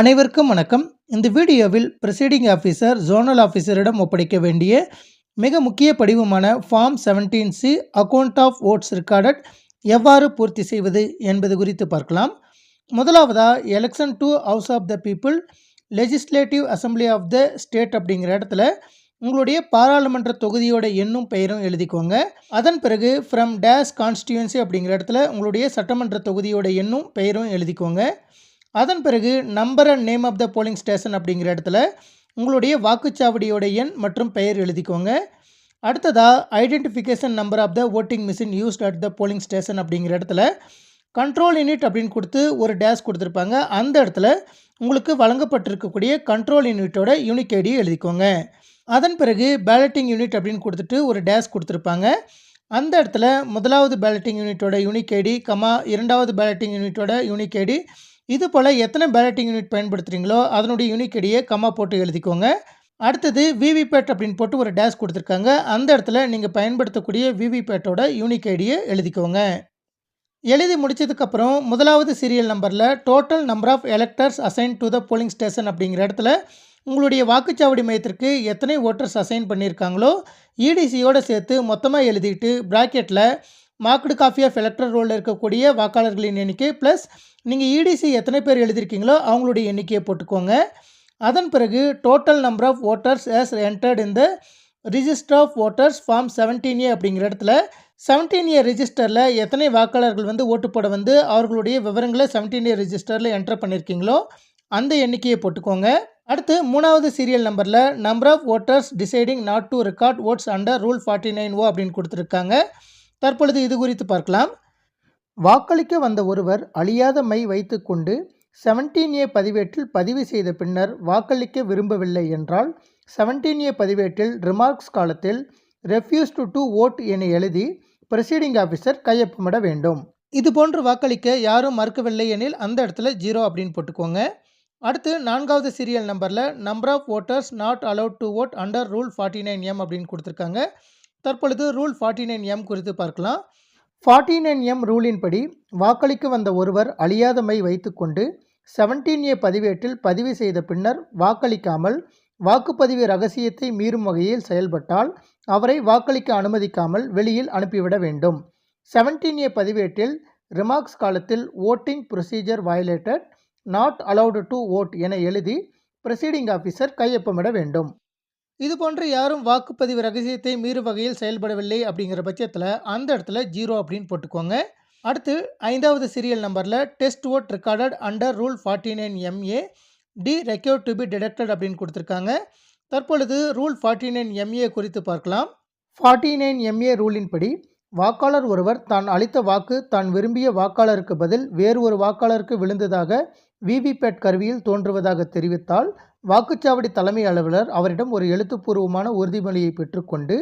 அனைவருக்கும் வணக்கம். இந்த வீடியோவில் ப்ரிசைடிங் ஆஃபீஸர் ஜோனல் ஆஃபீஸரிடம் ஒப்படைக்க வேண்டிய மிக முக்கிய படிவமான form seventeen C account of votes recorded எவ்வாறு பூர்த்தி செய்வது என்பது குறித்து பார்க்கலாம். முதலாவதாக election to house of the people legislative assembly of the state அப்படிங்கிற இடத்துல உங்களுடைய பாராளுமன்ற தொகுதியோட எண்ணும் பெயரும் எழுதிக்கோங்க. அதன் பிறகு ஃப்ரம் டேஸ் கான்ஸ்டியூன்சி அப்படிங்கிற இடத்துல உங்களுடைய சட்டமன்ற தொகுதியோட எண்ணும் பெயரும் எழுதிக்கோங்க. அதன் பிறகு number and name of the polling station அப்படிங்கிற இடத்துல உங்களுடைய வாக்குச்சாவடியோட எண் மற்றும் பெயர் எழுதிக்கோங்க. அடுத்ததாக identification number of the voting machine used at the polling station அப்படிங்கிற இடத்துல கண்ட்ரோல் யூனிட் அப்படின்னு கொடுத்து ஒரு டேஷ் கொடுத்துருப்பாங்க. அந்த இடத்துல உங்களுக்கு வழங்கப்பட்டிருக்கக்கூடிய கண்ட்ரோல் யூனிட்டோட யூனிக் ஐடியை எழுதிக்கோங்க. அதன் பிறகு பேலட்டிங் யூனிட் அப்படின்னு கொடுத்துட்டு ஒரு டேஷ் கொடுத்துருப்பாங்க. அந்த இடத்துல முதலாவது பேலட்டிங் யூனிட்டோட யூனிக் ஐடி கமா இரண்டாவது பேலட்டிங் யூனிட்டோட யூனிக் ஐடி இது போல் எத்தனை பேலட்டிங் யூனிட் பயன்படுத்துகிறீங்களோ அதனுடைய யூனிக் இடையே கம்மா போட்டு எழுதிக்கோங்க. அடுத்தது விவிபேட் அப்படின்னு போட்டு ஒரு டேஷ் கொடுத்துருக்காங்க. அந்த இடத்துல நீங்கள் பயன்படுத்தக்கூடிய விவிபேட்டோட யூனிக் ஐடியை எழுதிக்கோங்க. எழுதி முடிச்சதுக்கப்புறம் முதலாவது சீரியல் நம்பரில் total number of electors assign to the polling station அப்படிங்கிற இடத்துல உங்களுடைய வாக்குச்சாவடி மையத்திற்கு எத்தனை ஓட்டர்ஸ் அசைன் பண்ணியிருக்காங்களோ இடிசியோடு சேர்த்து மொத்தமாக எழுதிட்டு ப்ராக்கெட்டில் மார்க்டு காஃபி ஆஃப் எலக்ட்ரல் ரோலில் இருக்கக்கூடிய வாக்காளர்களின் எண்ணிக்கை ப்ளஸ் நீங்கள் இடிசி எத்தனை பேர் எழுதியிருக்கீங்களோ அவங்களுடைய எண்ணிக்கையை போட்டுக்கோங்க. அதன் பிறகு total number of voters as entered இந்த register of voters form seventeen A அப்படிங்கிற இடத்துல செவன்டீன் ஏ ரிஜிஸ்டரில் எத்தனை வாக்காளர்கள் வந்து ஓட்டு போட வந்து அவர்களுடைய விவரங்களை செவன்டீன் ஏ ரிஜிஸ்டரில் என்டர் பண்ணியிருக்கீங்களோ அந்த எண்ணிக்கையை போட்டுக்கோங்க. அடுத்து மூணாவது சீரியல் நம்பரில் number of voters deciding not to record votes under rule forty nine O அப்படின்னு கொடுத்துருக்காங்க. தற்பொழுது இது குறித்து பார்க்கலாம். வாக்களிக்க வந்த ஒருவர் அழியாத மை வைத்துக்கொண்டு செவன்டீன் ஏ பதிவேட்டில் பதிவு செய்த பின்னர் வாக்களிக்க விரும்பவில்லை என்றால் செவன்டீன் ஏ பதிவேட்டில் ரிமார்க்ஸ் காலத்தில் ரெஃப்யூஸ் டு டு ஓட் என எழுதி ப்ரொசீடிங் ஆஃபீஸர் கையொப்பமிட வேண்டும். இது போன்று வாக்களிக்க யாரும் மறுக்கவில்லை எனில் அந்த இடத்துல ஜீரோ அப்படின்னு போட்டுக்கோங்க. அடுத்து நான்காவது சீரியல் நம்பரில் number of voters not allowed to vote under rule forty nine M அப்படின்னு கொடுத்துருக்காங்க. தற்பொழுது ரூல் ஃபார்ட்டி நைன் எம் குறித்து பார்க்கலாம். ஃபார்ட்டி நைன் எம் ரூலின்படி வாக்களிக்க வந்த ஒருவர் அழியாத மை வைத்துக்கொண்டு செவன்டீன் ஏ பதிவேட்டில் பதிவு செய்த பின்னர் வாக்களிக்காமல் வாக்குப்பதிவு ரகசியத்தை மீறும் வகையில் செயல்பட்டால் அவரை வாக்களிக்க அனுமதிக்காமல் வெளியில் அனுப்பிவிட வேண்டும். செவன்டீன் ஏ பதிவேட்டில் ரிமார்க்ஸ் காலத்தில் voting procedure violated not allowed to vote என எழுதி ப்ரொசீடிங் ஆஃபீஸர் கையொப்பமிட வேண்டும். இதுபோன்று யாரும் வாக்குப்பதிவு ரகசியத்தை மீறும் வகையில் செயல்படவில்லை அப்படிங்கிற பட்சத்தில் அந்த இடத்துல ஜீரோ அப்படின்னு போட்டுக்கோங்க. அடுத்து ஐந்தாவது சீரியல் நம்பரில் test vote recorded under rule forty nine MA the record to be detected அப்படின்னு கொடுத்துருக்காங்க. தற்பொழுது ரூல் ஃபார்ட்டி நைன் எம்ஏ குறித்து பார்க்கலாம். ஃபார்ட்டி நைன் எம்ஏ ரூலின்படி வாக்காளர் ஒருவர் தான் அளித்த வாக்கு தான் விரும்பிய வாக்காளருக்கு பதில் வேறு ஒரு வாக்காளருக்கு விழுந்ததாக விவிபேட் கருவியில் தோன்றுவதாக தெரிவித்தால் வாக்குச்சாவடி தலைமை அலுவலர் அவரிடம் ஒரு எழுத்துப்பூர்வமான உறுதிமொழியை பெற்றுக்கொண்டு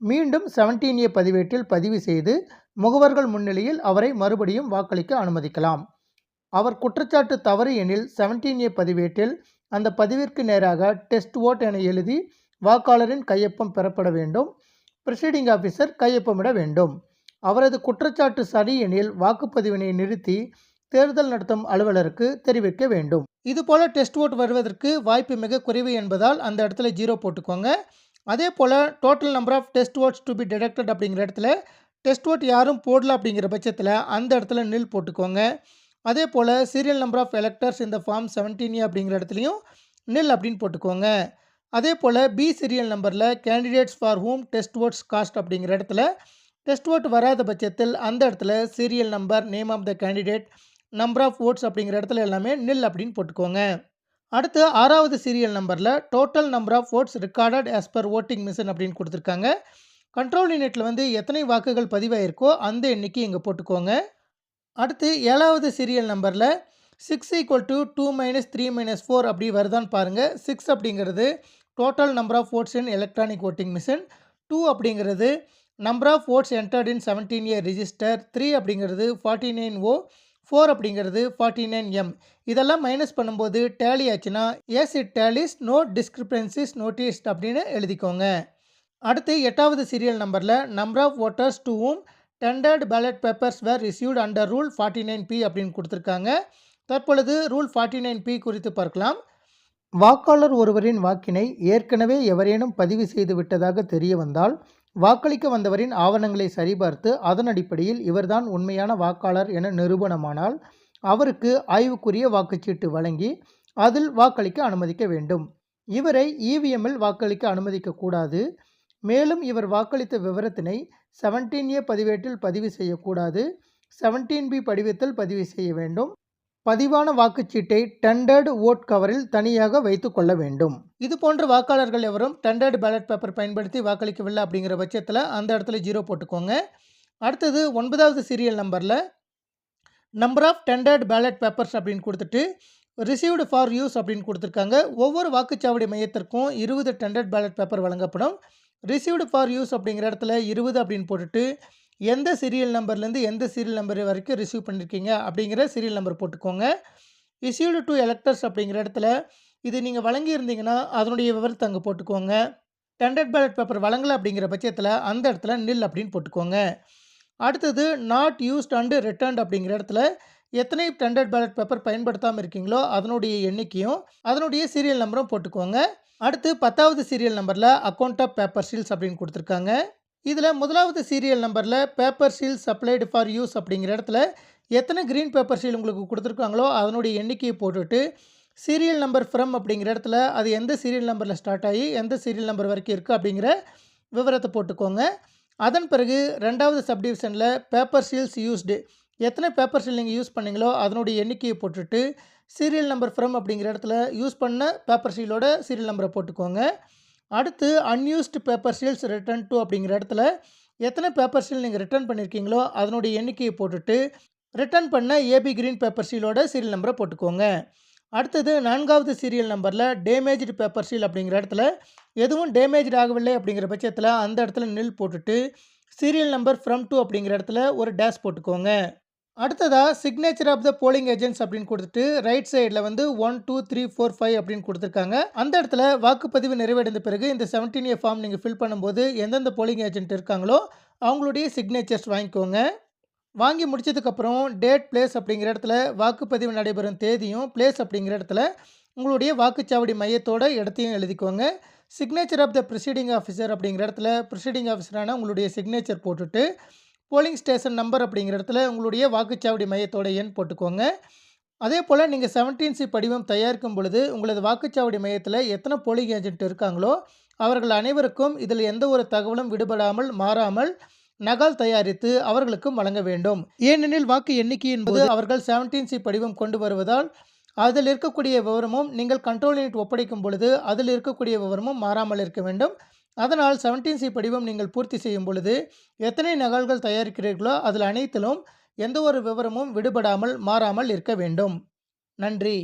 மீண்டும் செவன்டீன் ஏ பதிவேட்டில் பதிவு செய்து முகவர்கள் முன்னிலையில் அவரை மறுபடியும் வாக்களிக்க அனுமதிக்கலாம். அவர் குற்றச்சாட்டு தவறு எனில் செவன்டீன் ஏ பதிவேட்டில் அந்த பதிவிற்கு நேராக டெஸ்ட் ஓட் என எழுதி வாக்காளரின் கையொப்பம் பெறப்பட வேண்டும் ப்ரிசைடிங் ஆஃபீஸர் கையொப்பமிட வேண்டும். அவரது குற்றச்சாட்டு சரி எனில் வாக்குப்பதிவினை நிறுத்தி தேர்தல் நடத்தும் அலுவலருக்கு தெரிவிக்க வேண்டும். இதுபோல் டெஸ்ட் ஓட் வருவதற்கு வாய்ப்பு மிக குறைவு என்பதால் அந்த இடத்துல ஜீரோ போட்டுக்கோங்க. அதே போல் total number of test votes to be detected அப்படிங்கிற இடத்துல டெஸ்ட் ஓட் யாரும் போடல அப்படிங்கிற பட்சத்தில் அந்த இடத்துல நில் போட்டுக்கோங்க. அதே போல் சீரியல் நம்பர் ஆஃப் எலக்டர்ஸ் இந்த ஃபார்ம் செவன்டீன் அப்படிங்கிற இடத்துலையும் நில் அப்படின்னு போட்டுக்கோங்க. அதே போல் பி சீரியல் நம்பரில் candidates for whom test votes cast அப்படிங்கிற இடத்துல டெஸ்ட் ஓட் வராத பட்சத்தில் அந்த இடத்துல serial number name of the candidate number of votes அப்படிங்கிற இடத்துல எல்லாமே நில் அப்படின்னு போட்டுக்கோங்க. அடுத்து ஆறாவது சீரியல் நம்பரில் total number of votes recorded as per voting machine அப்படின்னு கொடுத்துருக்காங்க. கண்ட்ரோல் யூனிட்டில் வந்து எத்தனை வாக்குகள் பதிவாயிருக்கோ அந்த எண்ணிக்கை இங்கே போட்டுக்கோங்க. அடுத்து ஏழாவது சீரியல் நம்பரில் six equal to two minus three minus four அப்படி வருதான்னு பாருங்கள் சிக்ஸ் அப்படிங்கிறது total number of votes in electronic voting machine two அப்படிங்கிறது number of votes entered in seventeen year register three அப்படிங்கிறது ஃபார்ட்டி நைன் ஓ ஃபோர் அப்படிங்கிறது forty nine M இதெல்லாம் minus பண்ணும்போது tally ஆச்சுன்னா yes it tallies no discrepancies noticed அப்படின்னு எழுதிக்கோங்க. அடுத்து எட்டாவது சீரியல் நம்பரில் நம்பர் ஆஃப் ஓட்டர்ஸ் டூவும் tendered ballot papers were received under rule forty nine B அப்படின்னு கொடுத்துருக்காங்க. தற்பொழுது ரூல் ஃபார்ட்டி நைன் பி குறித்து பார்க்கலாம். வாக்காளர் ஒருவரின் வாக்கினை ஏற்கனவே எவரேனும் பதிவு செய்து விட்டதாக தெரிய வந்தால் வாக்களிக்க வந்தவரின் ஆவணங்களை சரிபார்த்து அதன் அடிப்படையில் இவர்தான் உண்மையான வாக்காளர் என நிரூபணமானால் அவருக்கு ஆய்வுக்குரிய வாக்குச்சீட்டு வழங்கி அதில் வாக்களிக்க அனுமதிக்க வேண்டும். இவரை இவிஎம்மில் வாக்களிக்க அனுமதிக்கக்கூடாது மேலும் இவர் வாக்களித்த விவரத்தினை செவன்டீன் ஏ பதிவேட்டில் பதிவு செய்யக்கூடாது செவன்டீன் பி படிவத்தில் பதிவு செய்ய வேண்டும். பதிவான வாக்குச்சீட்டை டெண்டர்டு ஓட் கவரில் தனியாக வைத்து கொள்ள வேண்டும். இது போன்ற வாக்காளர்கள் எவரும் டெண்டர்டு பேலட் பேப்பர் பயன்படுத்தி வாக்களிக்கவில்லை அப்படிங்கிற பட்சத்தில் அந்த இடத்துல ஜீரோ போட்டுக்கோங்க. அடுத்தது ஒன்பதாவது சீரியல் நம்பரில் number of tendered ballot papers அப்படின்னு கொடுத்துட்டு ரிசீவ்டு ஃபார் யூஸ் அப்படின்னு கொடுத்துருக்காங்க. ஒவ்வொரு வாக்குச்சாவடி மையத்திற்கும் இருபது டெண்டர்ட் பேலட் பேப்பர் வழங்கப்படும். ரிசீவ்டு ஃபார் யூஸ் அப்படிங்கிற இடத்துல இருபது அப்படின்னு போட்டுட்டு எந்த சீரியல் நம்பர்லேருந்து எந்த சீரியல் நம்பர் வரைக்கும் ரிசீவ் பண்ணியிருக்கீங்க அப்படிங்கிற சீரியல் நம்பர் போட்டுக்கோங்க. இஸ்யூடு டு எலக்டர்ஸ் அப்படிங்கிற இடத்துல இது நீங்கள் வழங்கியிருந்தீங்கன்னா அதனுடைய விவரத்தை அங்கே போட்டுக்கோங்க. டெண்டர்ட் பேலட் பேப்பர் வழங்கலை அப்படிங்கிற பட்சத்தில் அந்த இடத்துல நில் அப்படின்னு போட்டுக்கோங்க. அடுத்தது நாட் யூஸ்ட் அண்டு ரிட்டர்ன்ட் அப்படிங்கிற இடத்துல எத்தனை டெண்டர்ட் பேலட் பேப்பர் பயன்படுத்தாமல் இருக்கீங்களோ அதனுடைய எண்ணிக்கையும் அதனுடைய சீரியல் நம்பரும் போட்டுக்கோங்க. அடுத்து பத்தாவது சீரியல் நம்பரில் அக்கௌண்ட் ஆஃப் பேப்பர் சீல்ஸ் அப்படின்னு கொடுத்துருக்காங்க. இதில் முதலாவது சீரியல் நம்பரில் paper seal supplied for use அப்படிங்கிற இடத்துல எத்தனை க்ரீன் பேப்பர் சீல் உங்களுக்கு கொடுத்துருக்காங்களோ அதனுடைய எண்ணிக்கையை போட்டுட்டு சீரியல் நம்பர் ஃப்ரம் அப்படிங்கிற இடத்துல அது எந்த சீரியல் நம்பரில் ஸ்டார்ட் ஆகி எந்த சீரியல் நம்பர் வரைக்கும் இருக்குது அப்படிங்கிற விவரத்தை போட்டுக்கோங்க. அதன் பிறகு ரெண்டாவது சப்டிவிஷனில் பேப்பர் ஷீல்ஸ் யூஸ்டு எத்தனை பேப்பர் ஷீல் நீங்கள் யூஸ் பண்ணிங்களோ அதனுடைய எண்ணிக்கையை போட்டுட்டு சீரியல் நம்பர் ஃப்ரம் அப்படிங்கிற இடத்துல யூஸ் பண்ண பேப்பர் ஷீலோட சீரியல் நம்பரை போட்டுக்கோங்க. அடுத்து unused paper seals return to அப்படிங்கிற இடத்துல எத்தனை பேப்பர் சீல் நீங்கள் ரிட்டர்ன் பண்ணியிருக்கீங்களோ அதனுடைய எண்ணிக்கையை போட்டுட்டு ரிட்டர்ன் பண்ண ஏபி கிரீன் பேப்பர் சீலோட சீரியல் நம்பரை போட்டுக்கோங்க. அடுத்தது நான்காவது சீரியல் நம்பரில் டேமேஜ்டு பேப்பர் சீல் அப்படிங்கிற இடத்துல எதுவும் டேமேஜ் ஆகவில்லை அப்படிங்கிற பட்சத்தில் அந்த இடத்துல நில் போட்டுட்டு சீரியல் நம்பர் ஃப்ரம் டூ அப்படிங்கிற இடத்துல ஒரு டேஷ் போட்டுக்கோங்க. அடுத்ததாக signature of the polling agents அப்படின்னு கொடுத்துட்டு ரைட் சைடில் வந்து one two three four five அப்படின்னு கொடுத்துருக்காங்க. அந்த இடத்துல வாக்குப்பதிவு நிறைவடைந்த பிறகு இந்த செவன்டீன் ஏ ஃபார்ம் நீங்கள் ஃபில் பண்ணும்போது எந்தெந்த போலிங் ஏஜென்ட் இருக்காங்களோ அவங்களுடைய சிக்னேச்சர்ஸ் வாங்கிக்கோங்க. வாங்கி முடிச்சதுக்கப்புறம் டேட் பிளேஸ் அப்படிங்கிற இடத்துல வாக்குப்பதிவு நடைபெறும் தேதியும் பிளேஸ் அப்படிங்கிற இடத்துல உங்களுடைய வாக்குச்சாவடி மையத்தோட இடத்தையும் எழுதிக்கோங்க. Signature of the presiding officer அப்படிங்கிற இடத்துல ப்ரிசீடிங் ஆஃபீஸரான உங்களுடைய சிக்னேச்சர் போட்டுட்டு போலிங் ஸ்டேஷன் நம்பர் அப்படிங்கிற இடத்துல உங்களுடைய வாக்குச்சாவடி மையத்தோட எண் போட்டுக்கோங்க. அதே போல் நீங்கள் செவன்டீன் சி படிவம் தயாரிக்கும் பொழுது உங்களது வாக்குச்சாவடி மையத்தில் எத்தனை போலிங் ஏஜென்ட் இருக்காங்களோ அவர்கள் அனைவருக்கும் இதில் எந்த ஒரு தகவலும் விடுபடாமல் மாறாமல் நகல் தயாரித்து அவர்களுக்கும் வழங்க வேண்டும். ஏனெனில் வாக்கு எண்ணிக்கை என்பது அவர்கள் செவன்டீன் சி படிவம் கொண்டு வருவதால் அதில் இருக்கக்கூடிய விவரமும் நீங்கள் கண்ட்ரோல் யூனிட் ஒப்படைக்கும் பொழுது அதில் இருக்கக்கூடிய விவரமும் மாறாமல் இருக்க வேண்டும். அதனால் செவன்டீன் சி படிவம் நீங்கள் பூர்த்தி செய்யும் பொழுது எத்தனை நகல்கள் தயாரிக்கிறீர்களோ அதில் அனைத்திலும் எந்த ஒரு விவரமும் விடுபடாமல் மாறாமல் இருக்க வேண்டும். நன்றி.